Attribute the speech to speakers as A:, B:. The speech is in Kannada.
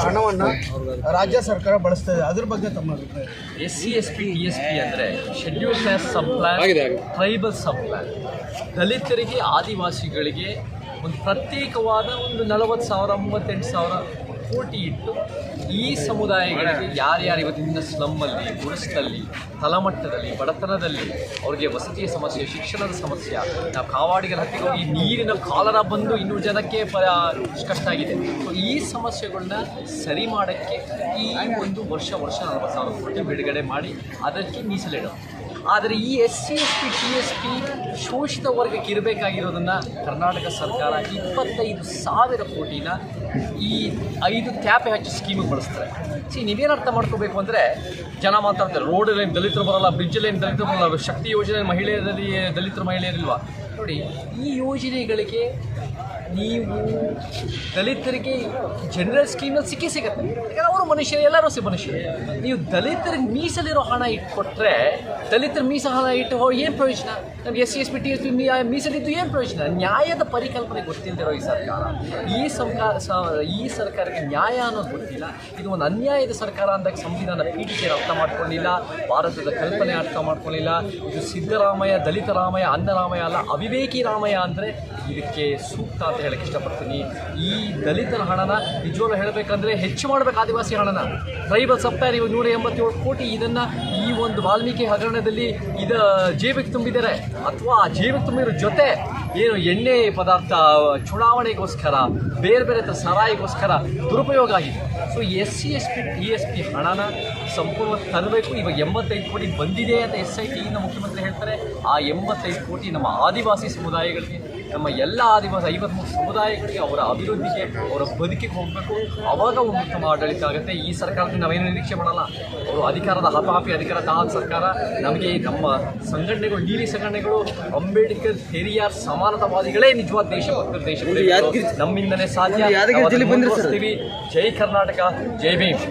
A: ಹಣವನ್ನು ರಾಜ್ಯ ಸರ್ಕಾರ ಬಳಸ್ತಾ ಇದೆ ಅದ್ರ ಬಗ್ಗೆ ತಮ್ಮ ಅಭಿಪ್ರಾಯ
B: S C S P T S P ಅಂದರೆ schedule class sub plan tribal sub plan ದಲಿತರಿಗೆ ಆದಿವಾಸಿಗಳಿಗೆ ಒಂದು ಪ್ರತ್ಯೇಕವಾದ ಒಂದು ನಲವತ್ತು ಸಾವಿರ ಮೂವತ್ತೆಂಟು ಸಾವಿರ ಕೋಟಿ ಇಟ್ಟು ಈ ಸಮುದಾಯಗಳಿಗೆ ಯಾರ್ಯಾರು ಇವತ್ತಿನ ಸ್ಲಮ್ಮಲ್ಲಿ ಗುಡಿಸಲಲ್ಲಿ ತಲಮಟ್ಟದಲ್ಲಿ, ಬಡತನದಲ್ಲಿ ಅವರಿಗೆ ವಸತಿಯ ಸಮಸ್ಯೆ, ಶಿಕ್ಷಣದ ಸಮಸ್ಯೆ, ನಾವು ಕಾವಾಡಿಗರ ಹತ್ತಿರ ಹೋಗಿ ನೀರಿನ ಕಾಲರ ಬಂದು ಇನ್ನೂ ಜನಕ್ಕೆ ಪ ಕಷ್ಟ ಆಗಿದೆ. ಈ ಸಮಸ್ಯೆಗಳನ್ನ ಸರಿ ಮಾಡೋಕ್ಕೆ ಈ ಒಂದು ವರ್ಷ ವರ್ಷ ನಲವತ್ತು ಸಾವಿರ ಕೋಟಿ ಬಿಡುಗಡೆ ಮಾಡಿ ಅದಕ್ಕೆ ಮೀಸಲಿಡೋದು. ಆದರೆ ಈ S C, S T T S P ಶೋಷಿತ ವರ್ಗಕ್ಕೆ ಇರಬೇಕಾಗಿರೋದನ್ನು ಕರ್ನಾಟಕ ಸರ್ಕಾರ ಇಪ್ಪತ್ತೈದು ಸಾವಿರ ಕೋಟಿನ ಈ ಐದು ತ್ಯಾಪೆ ಹಚ್ಚಿ ಸ್ಕೀಮ್ ಬಳಸ್ತಾರೆ. ಸಿ ನೀವೇನು ಅರ್ಥ ಮಾಡ್ಕೋಬೇಕು ಅಂದರೆ ಜನ ಮಾತಾಡ್ತಾರೆ ರೋಡಲ್ಲಿ ದಲಿತರು ಬರಲ್ಲ ಬ್ರಿಡ್ಜಲ್ಲೇನು ದಲಿತರು ಬರಲ್ಲ, ಶಕ್ತಿ ಯೋಜನೆ ಮಹಿಳೆಯರಲ್ಲಿ, ದಲಿತರು ಮಹಿಳೆಯರಿಲ್ವಾ? ನೋಡಿ, ಈ ಯೋಜನೆಗಳಿಗೆ ನೀವು ದಲಿತರಿಗೆ ಜನರಲ್ ಸ್ಕೀಮಲ್ಲಿ ಸಿಕ್ಕಿ ಸಿಗುತ್ತೆ. ಯಾಕಂದ್ರೆ ಅವರು ಮನುಷ್ಯರು, ಎಲ್ಲರೂ ಸಿ ಮನುಷ್ಯರು. ನೀವು ದಲಿತರಿಗೆ ಮೀಸಲಿರೋ ಹಣ ಇಟ್ಕೊಟ್ರೆ, ದಲಿತರ ಮೀಸ ಹಣ ಇಟ್ಟು ಏನು ಪ್ರಯೋಜನ? ನಮ್ಗೆ S C S P T S P ಮೀಸಲಿದ್ದು ಏನು ಪ್ರಯೋಜನ? ನ್ಯಾಯದ ಪರಿಕಲ್ಪನೆ ಗೊತ್ತಿಲ್ಲದಿರೋ ಈ ಸರ್ಕಾರ. ಈ ಸರ್ಕಾರ ಈ ಸರ್ಕಾರಕ್ಕೆ ನ್ಯಾಯ ಅನ್ನೋದು ಗೊತ್ತಿಲ್ಲ. ಇದು ಒಂದು ಅನ್ಯಾಯದ ಸರ್ಕಾರ ಅಂದಾಗ ಸಂವಿಧಾನ ಪೀಠಿಕೆಯನ್ನು ಅರ್ಥ ಮಾಡ್ಕೊಂಡಿಲ್ಲ. ಭಾರತದ ಕಲ್ಪನೆ ಅರ್ಥ ಮಾಡ್ಕೊಳ್ಳಿಲ್ಲ ಇದು ಸಿದ್ದರಾಮಯ್ಯ, ದಲಿತ ರಾಮಯ್ಯ ಅನ್ನರಾಮಯ್ಯ ಅಲ್ಲ, ಅವಿವೇಕಿ ರಾಮಯ್ಯ ಅಂದರೆ ಇದಕ್ಕೆ ಸೂಕ್ತ ಅಂತ ಹೇಳಕ್ಕೆ ಇಷ್ಟಪಡ್ತೀನಿ. ಈ ದಲಿತರ ಹಣನ ನಿಜವಾಗ್ಲೂ ಹೇಳಬೇಕಂದ್ರೆ ಹೆಚ್ಚು ಮಾಡಬೇಕು ಆದಿವಾಸಿ ಹಣನ. ಟ್ರೈಬಲ್ ಸಪ್ತಾರಿ ನೂರ ಎಂಬತ್ತೇಳು ಕೋಟಿ ಇದನ್ನು ಈ ಒಂದು ವಾಲ್ಮೀಕಿ ಹಗರಣದಲ್ಲಿ ಇದ ಜೇಬಿಗೆ ತುಂಬಿದ್ದಾರೆ. ಅಥವಾ ಆ ಜೇಬಿಗೆ ತುಂಬಿರೋ ಜೊತೆ ಏನು ಎಣ್ಣೆ ಪದಾರ್ಥ, ಚುನಾವಣೆಗೋಸ್ಕರ, ಬೇರೆ ಬೇರೆ ಥರ ಸರಾಯಿಗೋಸ್ಕರ ದುರುಪಯೋಗ ಆಗಿದೆ. So S C, S P, T S P ಹಣನ ಸಂಪೂರ್ಣ ತರಬೇಕು. ಇವಾಗ ಎಂಬತ್ತೈದು ಕೋಟಿ ಬಂದಿದೆ ಅಂತ ಎಸ್ ಐ ಟಿಯಿಂದ ಮುಖ್ಯಮಂತ್ರಿ ಹೇಳ್ತಾರೆ. ಆ ಎಂಬತ್ತೈದು ಕೋಟಿ ನಮ್ಮ ಆದಿವಾಸಿ ಸಮುದಾಯಗಳಿಗೆ ನಮ್ಮ ಎಲ್ಲ ಆದಿವಾಸಿ ಐವತ್ಮೂರು ಸಮುದಾಯಗಳಿಗೆ ಅವರ ಅಭಿವೃದ್ಧಿಗೆ ಅವರ ಬದುಕಿಗೆ ಹೋಗಬೇಕು. ಅವಾಗ ಒಂದು ಉತ್ತಮ ಆಡಳಿತ ಆಗುತ್ತೆ. ಈ ಸರ್ಕಾರದಿಂದ ನಾವೇನು ನಿರೀಕ್ಷೆ ಮಾಡಲ್ಲ. ಅವರು ಅಧಿಕಾರದ ಹತಾಪಿ ಅಧಿಕಾರ ತಾದ ಸರ್ಕಾರ. ನಮಗೆ ನಮ್ಮ ಸಂಘಟನೆಗಳು ನೀಲಿ ಸಂಘಟನೆಗಳು ಅಂಬೇಡ್ಕರ್ ಪೆರಿಯಾರ್ ಸಮಾನತಾವಾದಿಗಳೇ ನಿಜವಾದ ದೇಶ ದೇಶ. ನಮ್ಮಿಂದನೇ ಸಾಧ್ಯ. ಜೈ ಕರ್ನಾಟಕ ಜೈ ಭೀಮ್.